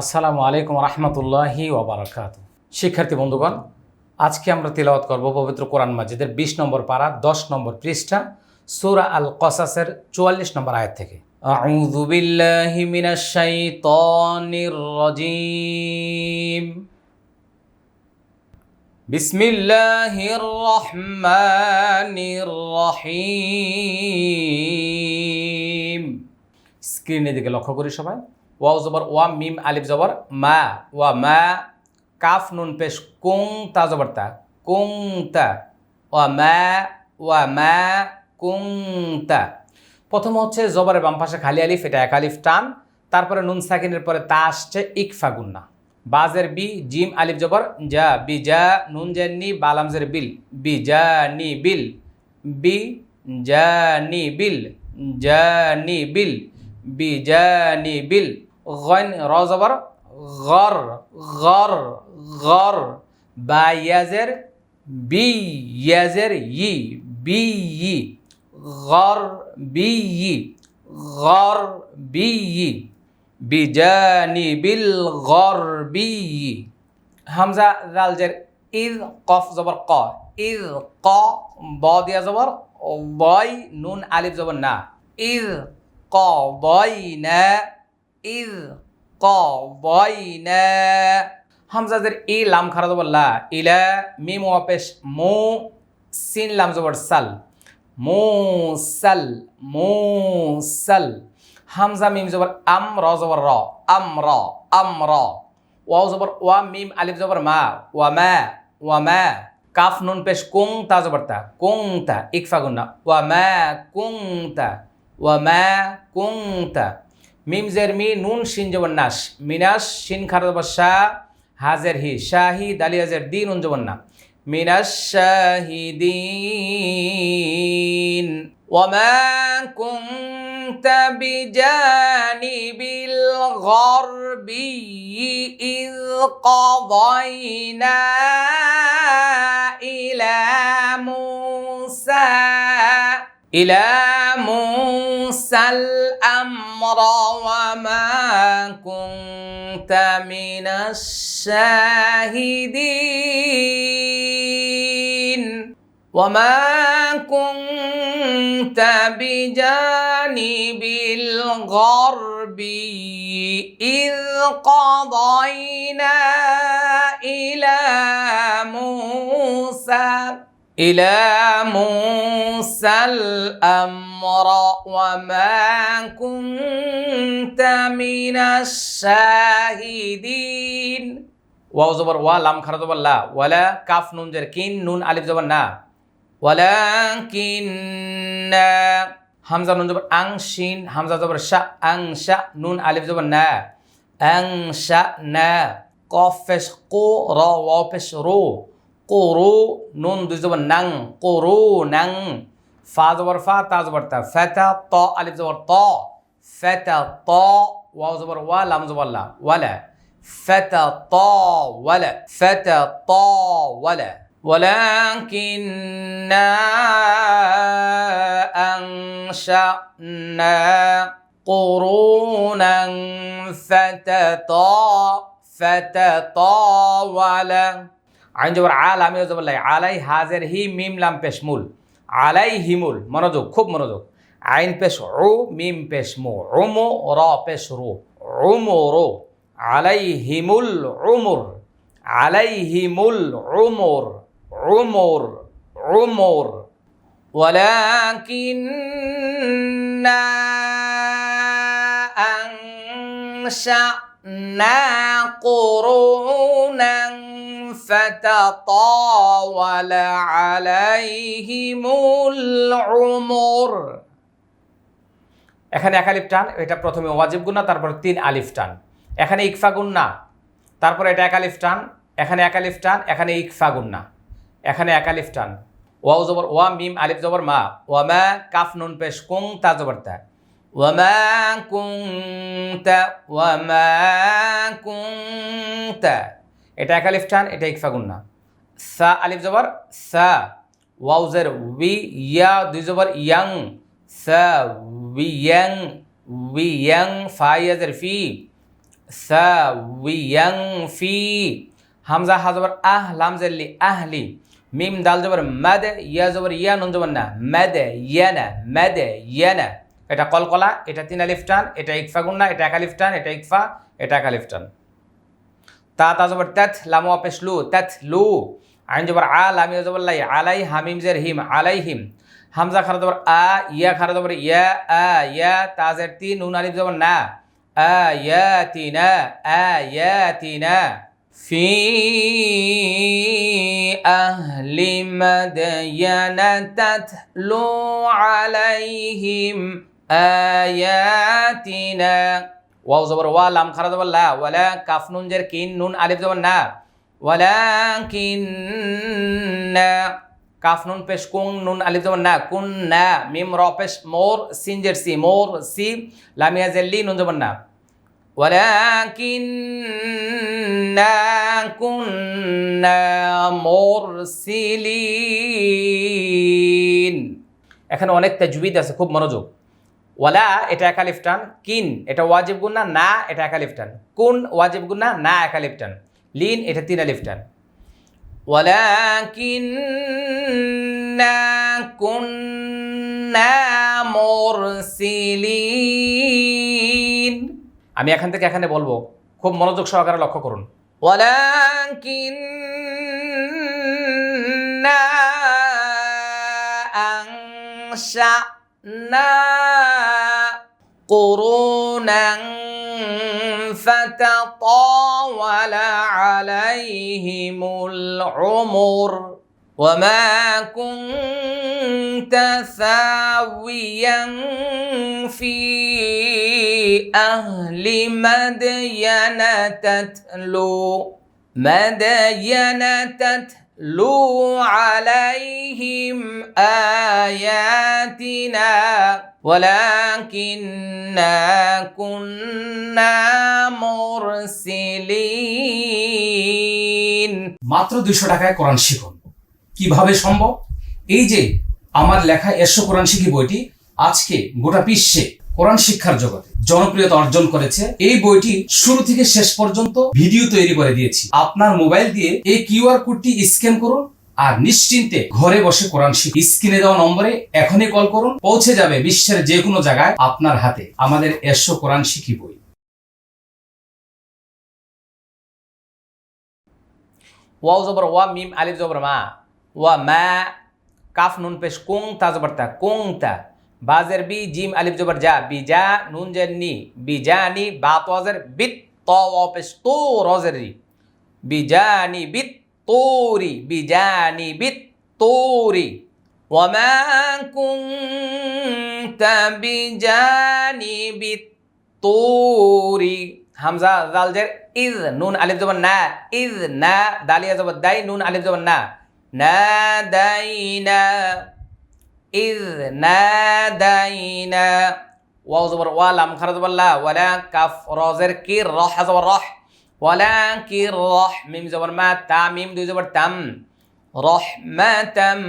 আসসালামু আলাইকুম রহমতুল্লাহি ওবরাকাত শিক্ষার্থী বন্ধুগণ, আজকে আমরা তিলাওয়াত করব পবিত্র কোরআন মাজিদের বিশ নম্বর পারা, দশ নম্বর পৃষ্ঠা, সুরা আল কসাসের চুয়াল্লিশ নম্বর আয়াত থেকে। রাজিম। বিসমিল্লাহির রহমানির রহিম। স্ক্রিনের দিকে লক্ষ্য করি সবাই। ওয়াও জবর, ওয়া মিম আলিফ জবর, মা, ওয়া মা, কাফ নুন পেশ, কুং তা জবর তা, কুং তা, ওয়া মা ওয়া মা, কুং তা। প্রথম হচ্ছে জবরের বাম পাশে খালি আলিফ, এটা এক আলিফ টান, তারপরে নুন সাকিনের পরে তা আসছে ইকফা গুন্না। বাজের বি, জিম আলিফ জবর যা বি যা নুন জানি বালামজের বিল, বি যা নি, বিল, বি যা নি, বিল যা নি, বিল, বি যা নি, বিল। গন র জবর গর গর গর বা ইয়াজের বি ইয়াজের ই বি ই গর বি ই গর বি ই বিজানিবিল গরবি হামজা জালজের ইদ কফ জবর ক ইদ ক ব দিয়া জবর বয় নুন আলিফ জবর না ইদ ক বয় না ইদ ক, বয়, না। হামজাদের ই লাম খারা জবর লা, ইলা, মিম ওয়াপেশ মু, সিন লাম জবর, সাল। মুসাল মুসাল হামজা, মিম জবর, আম, র জবর, র। আম র আম, র। ওয়াও জবর, ওয়া, মিম, আলিফ জবর, মা। ওয়া মা ওয়া, মা। কাফ, নুন, পেশ, কুং, তা জবর, তা। কুং, তা, ইকফা, গুন্না। ওয়া, মা, কুং, তা। ওয়া, মা, কুং, তা। মিম জের মি নুন শিন জবর নাস মিনাস শিন খার জবর শাহ হাজের হি শাহি দালিয়াজের দি নুন জবর না মিনাস শাহিদিন وما كنت بجانب الغربي إذ قضينا إلى موسى إلى موسى الأمر وما كنت من الشاهدين. وما كنت بجانب الغربي إذ قضينا إلى موسى إلى موسى الأمر وما كنت من الشاهدين ওয়াও জবর ওয়া লাম খারা জবর লা ওয়ালা কাফ নুন জের কিন নুন আলিফ জবর না ওয়ালাকিন্না হামজা নুন জবর আং শিন হামজা জবর শা আং শা নুন আলিফ জবর না আং শা না কফ পেশ কো র ওয়াও পেশ রো قرو نون دو نن قرو نن فا زبر فا تا زبر تا. فتا طا الف زبر طا فتا طا واو زبر وا لام زبر لا. ولا. فتا طا ولا. فتا طا ولا. ولكننا أنشأنا قرونا فتطا فتطاول আইন জবর আল আমি জবর লাই আলাই হাজের হি মিম লাম পেশ মূল আলাই হিমুল মনোযোগ খুব মনোযোগ আইন পেশ ও মিম পেশ মো ওমো র পেশ রো ওমো রো আলাই হিমুল উমর আলাইহিমুল উমর عمر عمر ولكننا أنشأنا قرونا فتطاول عليهم العمر এখানে এক আলিফ টান এটা প্রথমে ওয়াজিব গুন্না তারপর তিন আলিফ টান এখানে ইকফা গুন্না তারপর এটা এক আলিফ টান এখানে এক আলিফ টান এখানে ইকফা গুন্না এখানে এক আলিফ টান ওয়াও জবর ওয়া মিম আলিফ জবর মা ওয়া মা কাফ নুন পেশ কুং তা জবর তা ওয়া মা কুং তা ওয়া মা কুং তা এটা এক আলিফ টান, এটা ইকফা গুন্না সা আলিফ জবর, সা, ওয়াও জের, উই, ইয়া, দুই জবর, ইয়াং, সা, উই, ইয়াং উই, ইয়াং, ফা ফি সাউইয়াং ফি, হামজা, হা জবর, আহ, লাম জেল্লি আহলি মিম, দাল জবর, মাদ, ইয়া জবর, ইয়া, নুন জবর না, মাদ ইয়ানা মাদ ইয়ানা এটা কলকলা, এটা তিন আলিফ টান, এটা ইকফা গুন্না এটা এক আলিফ টান, এটা ইকফা, এটা এক আলিফ টান। তা তা জবর তাত লামু অপেশ লু তাত লু আইন জবর আ লামি জবর লাই আলাই হামিম জের হিম আলাই হিম হামজা খারা জবর আ ইয়া খারা জবর ইয়া আ ইয়া তাজের তিন নুন আলিফ জবর না آياتنا آياتنا في أهل مدين تتلو عليهم آياتنا واو زبر وا لام خرج ولا ولا كاف نون جر كين نون ألف زبر نا ولكن কাফ নুন পেশ কুং নুন আলিফ যেমন না কুন না মিম র পেশ মোর সিনজের সি মোর সি লামিয়া জেল্লি নুন যেমন না ولكننا كنا مرسلين এখানে অনেক তাজবিদ আছে খুব মনোযোগ ওয়ালা, এটা একা লিফটান। কিন, এটা ওয়াজিব গুন্না না? এটা একা লিফটান। কুন, ওয়াজিব গুন্না না? একা লিফটান। লিন, এটা তিন আলিফ টান ওয়ালাকিন্না কুন্না আমি এখান থেকে এখানে বলব, খুব মনোযোগ সহকারে লক্ষ্য করুন। ওয়ালাকিন্না আংশা قرونا فتطاول عليهم العمر وما كنت ثاويا في أهل مدين تتلو مدين تتلو عليهم آياتنا ولكننا كنا مرسلين মাত্র দুইশো টাকায় কোরআন শিখুন কিভাবে সম্ভব এই যে আমার লেখা এসো কোরআন শিখি বইটি আজকে গোটা বিশ্বে কোরআন শিক্ষার জগতে জনপ্রিয়তা অর্জন করেছে। এই বইটি শুরু থেকে শেষ পর্যন্ত ভিডিও তৈরি করে দিয়েছি। আপনার মোবাইল দিয়ে এই কিউআর কোডটি স্ক্যান করুন আর নিশ্চিন্তে ঘরে বসে কোরআন শিখ স্ক্রিনে দেওয়া নম্বরে এখনই কল করুন। পৌঁছে যাবে বিশ্বের যে কোনো জায়গায় আপনার হাতে। আমাদের এসো কোরআন শিখি বই। ওয়াও জবর, ওয়া মিম আলিফ জবর, মা। ওয়া মা, কাফ নুন পেশ, কুং তা জবর তা, কুং তা। বাজের বি জিম আলিফ জবর যা বি যা নুন জের নি বি যা নি বা তোয়াজের বিত ত ওয়া পেশ তো রজের রি বি যা নি বিত তোরি বি যা নি বিত তোরি وما كنت بجانب الطور হামজা জাল জের ইজ নুন আলিফ জবর না ইজ না দালিয়া জবর দাই নুন আলিফ জবর না না দাইনা ইজ না দাইনা ওয়াও জবর ওয়া লাম খারা জবর লা ওয়ালা কাফ রজের কির রহ জবর রহ ওয়ালা কির রহ মিম জবর মা তা মিম দুই জবর তাম রহমাতাম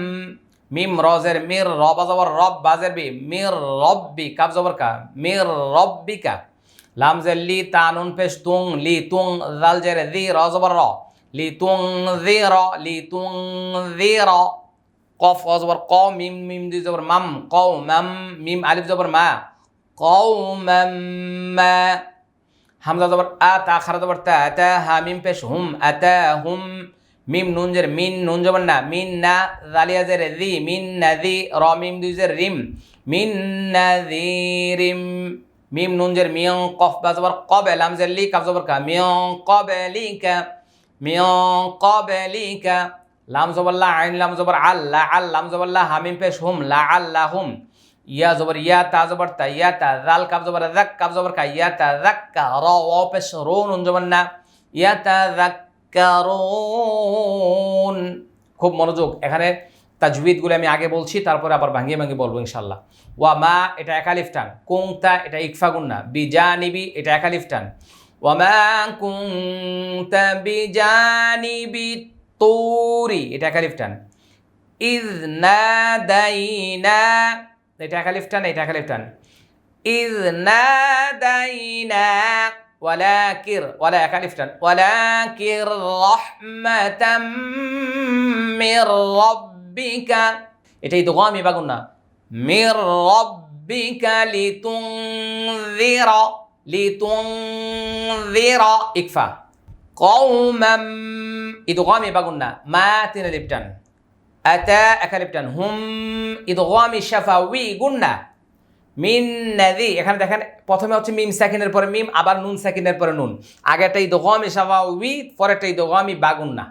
মিম রজের মির রব জবর রব বাজের বি মির রব্বি কাফ জবর কা মির রব্বিকা লাম জের লি তানুন পেশ তুং লি তুং জাল জের দি র জবর র লি তুং দি র লি তুং দি র কফ জবর ক, মিম মিম দুই জবর মাম, কও, মাম, মিম, আলিফ জবর মা মাম, মা, হামজা জবর আ, তা, খারা জবর তা আতা হা, মিম, পেশ, হুম আতা হুম, মিম, নুন, জের, মিন, নুন জবর না, মিন, না, জালিয়া জের, রি, মিন, না দি র, মিম, দুই জের, রিম, মিন, না দি রিম, মিম, নুন, জের, মিয়ং, কফ, বা জবর কবে লাম, জের, লি, কাফ জবর কা, মিয়ং কবে লিকা মিয়ং কবে লিকা লাম জবর লা আইন, লাম জবর আল্লাহ আল, লাম জবর হামিম পেশ হুম, লা আল্লাহ হুম। ইয়া জবর ইয়া, তা জবর তা ইয়া, তা জাল কাফ জবর জাক কাফ জবর কা ইয়া, তা জাক কা র ওয়া পেশ রো, নুন জবর না। ইয়া তা কারণ খুব মনোযোগ। এখানে তাজবিদগুলো আমি আগে বলছি, তারপরে আবার ভাঙিয়ে ভাঙিয়ে বলব ইনশাল্লাহ ওয়া মা, এটা একালিফ টান কুংতা এটা ইকফা গুন্না বিজানিবি এটা একালিফ টান ওয়ামা কুংতা বিজানিবি তুরি এটা একালিফ টান। ইজ নাদাইনা এটা একালিফ টান, এটা একালিফ টান। ইজ নাদাইনা ওয়ালাকির ওয়ালা এক আলিফ টান। ওয়ালাকির রাহমাতাম মির রাব্বিকা এটাই তো আমি বাগুন না। মির রাব্বিকা লিতুনযিরা লিতুনযিরা ইকফা কওমাম ইদগামি বাগুন না মা তিন আলিফ টান আতা এক আলিফ টান হুম ইদগামি শাফাউই গুন্না মিন নাদি এখানে দেখেন, প্রথমে হচ্ছে মিম সেকেন্ডের পরে মিম, আবার নুন সেকেন্ডের পরে নুন। আগেরটা ইদগামি শাফাউই পরেরটা ইদগামি বাগুন্না।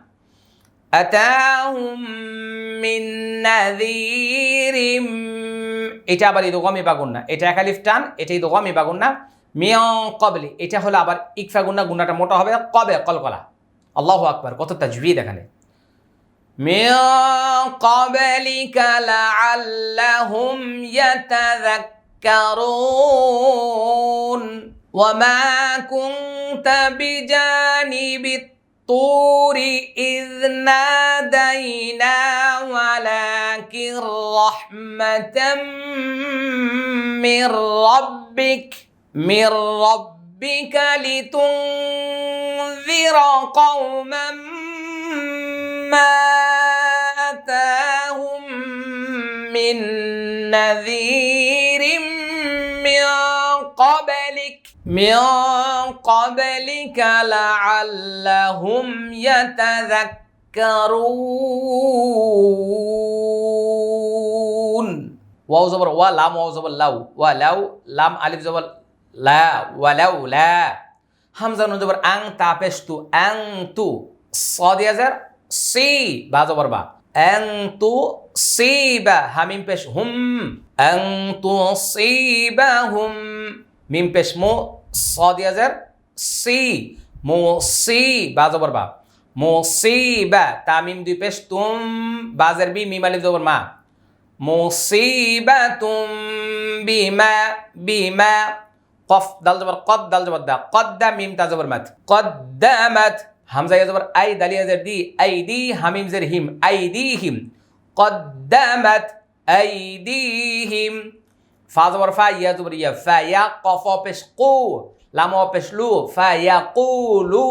আতাহুম মিন নাযীরিম। এটা আবার ইদগামি বাগুন্না। এটা এক আলিফ টান, এটা ইদগামি বাগুন্না। মিয়াও কবলি এটা হলো আবার ইকফা গুন্না গুন্নাটা মোটা হবে কবে কলকলা আল্লাহু আকবার কত তাজবিদ এখানে من قبلك لعلهم يتذكرون وما كنت بجانب الطور إذ نادينا ولكن رحمة من ربك من ربك لتنذر قوما ما أتاهم من نذير من قبلك من قبلك لعلهم يتذكرون واو زبر ولام واو زبر لو ولو لام ألف زبر লা ওয়া লাউ লা। হামজা নুন জবর আং তা পেশ তু। আং তু সদিয়াজার সি, বা জবর বা। আং তু সি বা, হামিম পেশ হুম। আং তু সি বা হুম। মিম পেশ মো সদিয়াজার সি। মো সি, বা জবর বা। মো সি বা, তামিম দুই পেশ তুম বাজার বি, মিম আলিফ জবর মা কফ, দাল জবর কদ, দাল জবর দা, কদ্দা মিম, তা জবর মাত। কদ্দামাত হামজা জবর আই দালিয়া জের দি, আই দি, হামিম জের হিম, আই দি হিম। কদ্দামাত আই দি হিম। ফা জবর ফা, ইয়া জবর ইয়া, ফা ইয়া কফ পেশ কু, লাম পেশ লু, ফা ইয়া কু লু।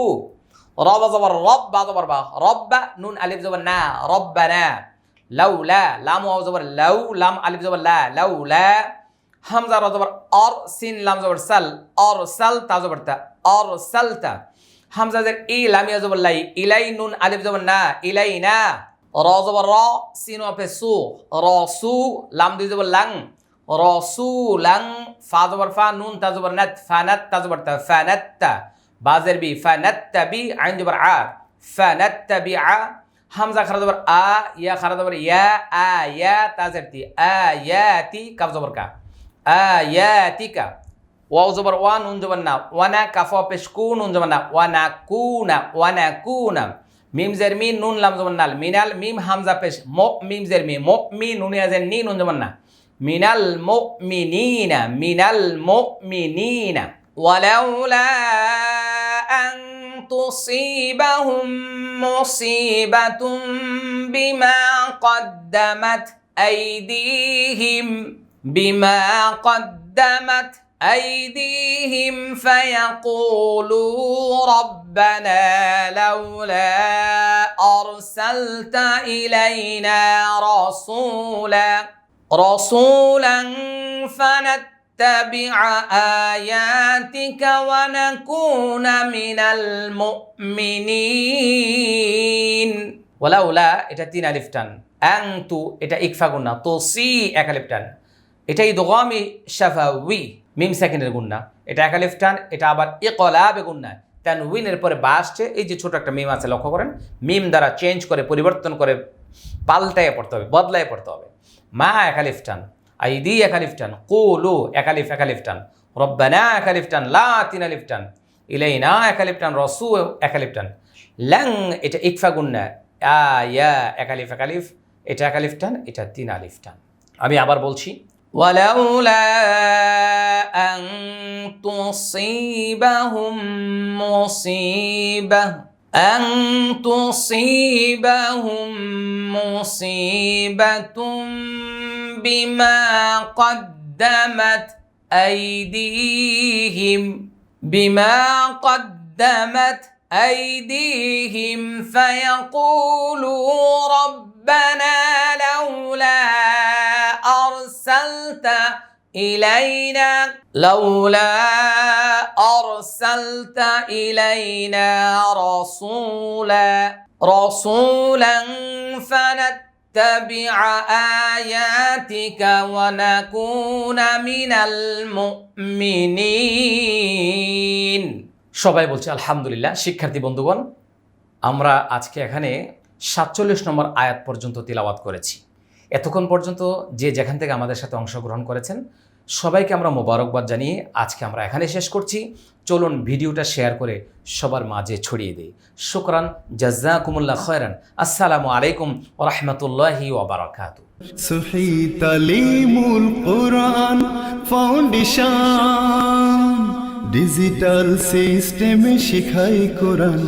রব জবর রব, বা জবর বা, রব্বা নুন আলিফ জবর না, রব্বা না। লাউ লা, লাম জবর লাউ, লাম আলিফ জবর লা, লাউ লা। হামজা র জবর অর, সিন, লাম জবর সাল, অর, সাল, তা জবর তা, অর সালতা হামজা জের ই, লাম, ইয়া জবর লাই, ইলাই, নুন, আলিফ জবর না, ইলাই না। র জবর র, সিন ওয়াফে সু, র সু, লাম দুই জবর লাং, র সু, লাং, ফা জবর ফা, নুন, তা জবর নাত ফানাত তা জবর তা ফানাত্তা বাজের বি ফানাত্তা বি, আইন জবর আ ফানাত্তা বি আ। হামজা খারা জবর আ, ইয়া খারা জবর ইয়া, আ, ইয়া তাজের তি, আ, ইয়া, তি, কাফ জবর কা। আ ইয়া তি কা ওয়াও জবর ওয়া নুন জবর না ওয়ানা কাফ পেশ কু নুন জবর না ওয়ানা কুনা ওয়ানা কুনা মিম জের মি নুন লাম জবর নাল মিনাল মিম হামজা পেশ মো মিম জের মি মো মি নুন ইয়াজের নি নুন জবর না মিনাল মো মিনিনা মিনাল মো মিনিনা ولولا أن تصيبهم مصيبة بما قدمت أيديهم بما قدمت أيديهم فيقولوا ربنا لولا أرسلت إلينا رسولا رسولا فنتبع آياتك ونكون من المؤمنين ولولا إتتين ألفتان أنتو إتا إكفاقنا توصي أكالفتان এটা ইদগামি শাফাউই মিম সেকেন্ডের গুন্না। এটা এক আলিফ টান এটা আবার ইকলাবে গুন্না। তানউইনের পরে বা আসছে, এই যে ছোট একটা মিম আছে, লক্ষ্য করেন। মিম দ্বারা চেঞ্জ করে, পরিবর্তন করে পাল্টায় পড়তে হবে বদলায় পড়তে হবে। মা এক আলিফ টান আইদি এক আলিফ টান কুলু এক আলিফ এক আলিফ টান রব্বানা এক আলিফ টান লা তিন আলিফ টান ইলাইনা এক আলিফ টান রসু এক আলিফ টান ল্যাং এটা ইকফা গুন্না, আ, ইয়া, এক আলিফ এক আলিফ এটা এক আলিফ টান এটা তিন আলিফ টান আমি আবার বলছি ولولا أن تصيبهم مصيبة أن تصيبهم مصيبة بما قدمت أيديهم بما قدمت أيديهم فيقولوا إلينا لولا أرسلت إلينا رسولا رسولا فنتبع آياتك ونكون من المؤمنين সবাই বলছে আলহামদুলিল্লাহ শিক্ষার্থী বন্ধুগণ আমরা আজকে এখানে সাতচল্লিশ নম্বর আয়াত পর্যন্ত তিলাওয়াত করেছি এতক্ষণ পর্যন্ত যে যেখান থেকে আমাদের সাথে অংশগ্রহণ করেছেন, সবাইকে আমরা মোবারকবাদ জানিয়ে আজকে আমরা এখানে শেষ করছি। চলুন ভিডিওটা শেয়ার করে সবার মাঝে ছড়িয়ে দিই। শুকরান জাজাকুমুল্লাহ খয়রান। আসসালামু আলাইকুম ওরহমতুল্লাহি ওবরাকাতু সহি তালিমুল কোরআন ফাউন্ডেশন, ডিজিটাল সিস্টেমে শিখাই কোরআন।